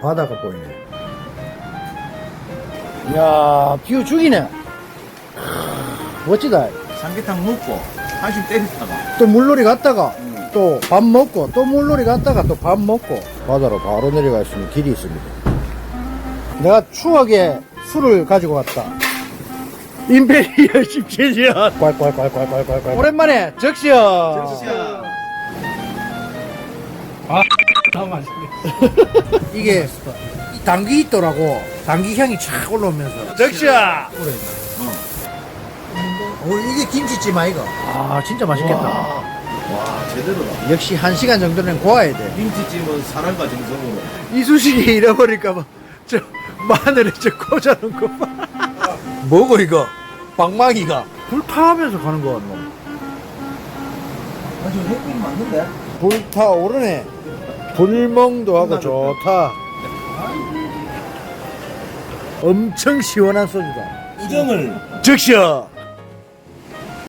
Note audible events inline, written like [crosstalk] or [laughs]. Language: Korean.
바다가 보이네. 이야, 뷰 죽이네. 멋지다. 삼계탕 먹고 한심 때렸다가 또 물놀이 갔다가 또밥 먹고 또 물놀이 갔다가 또 밥 먹고 바다로 바로 내려갈 수 있는 길이 있습니다. 내가 추억의 술을 가지고 왔다. 임페리얼 [laughs] 17년. 꼴꼴꼴꼴꼴꼴. 오랜만에 적시요. 너무 맛있네. [laughs] 이게 이 당귀 있더라고. 당귀 향이 쫙 올라오면서. 적시야. 어, 이게 김치찜 아이가? 아, 진짜 맛있겠다. 와, 와 제대로다 역시 한 시간 정도는 구워야 돼. 김치찜은 사랑과 정성으로 이쑤시개 잃어버릴까봐 저 마늘에 저 꽂아놓은 거 봐. 뭐고 이거? 방망이가 불타면서 가는 거 같노? 아주 햇빛 맞는데? 불타 오르네. 불멍도 하고 좋다. 엄청 시원한 소주다. 우정을 즉시요.